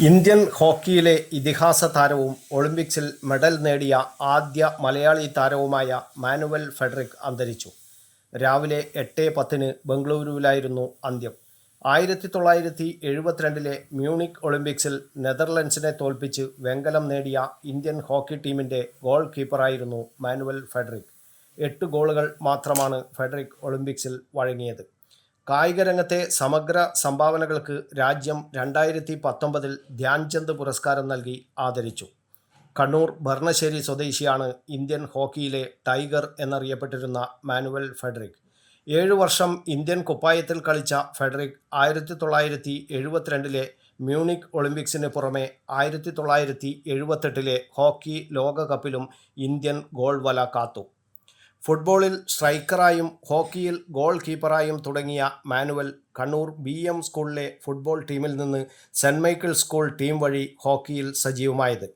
Indian ഹോക്കിയിലെ ഇതിഹാസ താരവും ഒളിമ്പിക്സിൽ മെഡൽ നേടിയ ആദ്യ മലയാളി താരവുമായ മാനുവൽ ഫെഡറിക് അന്തരിച്ചു. രാവിലെ എട്ട് പത്തിന് ബംഗളൂരുവിലായിരുന്നു അന്ത്യം. ആയിരത്തി തൊള്ളായിരത്തി എഴുപത്തിരണ്ടിലെ മ്യൂണിക് ഒളിമ്പിക്സിൽ നെതർലൻഡ്സിനെ തോൽപ്പിച്ച് വെങ്കലം നേടിയ ഇന്ത്യൻ ഹോക്കി ടീമിന്റെ ഗോൾ കീപ്പറായിരുന്നു മാനുവൽ ഫെഡറിക്. എട്ട് ഗോളുകൾ മാത്രമാണ് ഫെഡറിക് ഒളിമ്പിക്സിൽ വഴങ്ങിയത്. കായിക രംഗത്തെ സമഗ്ര സംഭാവനകൾക്ക് രാജ്യം രണ്ടായിരത്തി പത്തൊമ്പതിൽ ധ്യാൻചന്ദ് പുരസ്കാരം നൽകി ആദരിച്ചു. കണ്ണൂർ ഭർണശ്ശേരി സ്വദേശിയാണ് ഇന്ത്യൻ ഹോക്കിയിലെ ടൈഗർ എന്നറിയപ്പെട്ടിരുന്ന മാനുവൽ ഫെഡറിക്. ഏഴു വർഷം ഇന്ത്യൻ കുപ്പായത്തിൽ കളിച്ച ഫെഡറിക് ആയിരത്തി തൊള്ളായിരത്തി എഴുപത്തിരണ്ടിലെ മ്യൂണിക് ഒളിമ്പിക്സിന് പുറമെ ആയിരത്തി തൊള്ളായിരത്തി എഴുപത്തെട്ടിലെ ഹോക്കി ലോകകപ്പിലും ഇന്ത്യൻ ഗോൾ വല കാത്തു. ഫുട്ബോളിൽ സ്ട്രൈക്കറായും ഹോക്കിയിൽ ഗോൾ കീപ്പറായും തുടങ്ങിയ മാനുവൽ കണ്ണൂർ ബി എം സ്കൂളിലെ ഫുട്ബോൾ ടീമിൽ നിന്ന് സെന്റ് മൈക്കിൾ സ്കൂൾ ടീം വഴി ഹോക്കിയിൽ സജീവമായത്.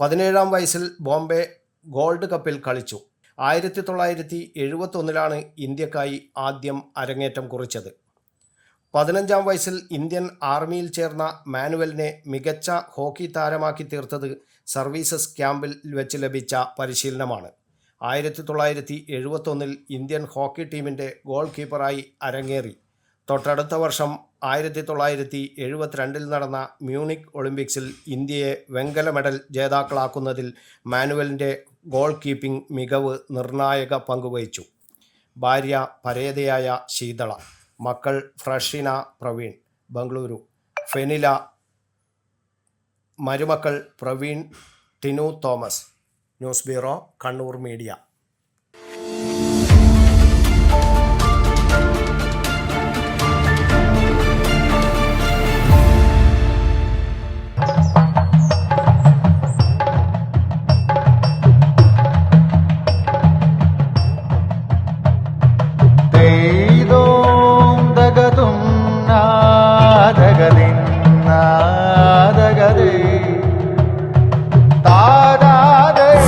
പതിനേഴാം വയസ്സിൽ ബോംബെ ഗോൾഡ് കപ്പിൽ കളിച്ചു. ആയിരത്തി തൊള്ളായിരത്തി എഴുപത്തൊന്നിലാണ് ഇന്ത്യക്കായി ആദ്യം അരങ്ങേറ്റം കുറിച്ചത്. പതിനഞ്ചാം വയസ്സിൽ ഇന്ത്യൻ ആർമിയിൽ ചേർന്ന മാനുവലിനെ മികച്ച ഹോക്കി താരമാക്കി തീർത്തത് സർവീസസ് ക്യാമ്പിൽ വെച്ച് ലഭിച്ച പരിശീലനമാണ്. ആയിരത്തി തൊള്ളായിരത്തി എഴുപത്തൊന്നിൽ ഇന്ത്യൻ ഹോക്കി ടീമിന്റെ ഗോൾ കീപ്പറായി അരങ്ങേറി. തൊട്ടടുത്ത വർഷം ആയിരത്തി തൊള്ളായിരത്തി എഴുപത്തിരണ്ടിൽ നടന്ന മ്യൂണിക് ഒളിമ്പിക്സിൽ ഇന്ത്യയെ വെങ്കല മെഡൽ ജേതാക്കളാക്കുന്നതിൽ മാനുവലിന്റെ ഗോൾ കീപ്പിംഗ് മികവ് നിർണായക പങ്കുവഹിച്ചു ഭാര്യ പരേതയായ ശീതള മക്കൾ ഫ്രഷിന പ്രവീൺ ബംഗളൂരു. ഫെനില മരുമക്കൾ Praveen Tinu Thomas. News bureau Kannur media. തെയ്തോം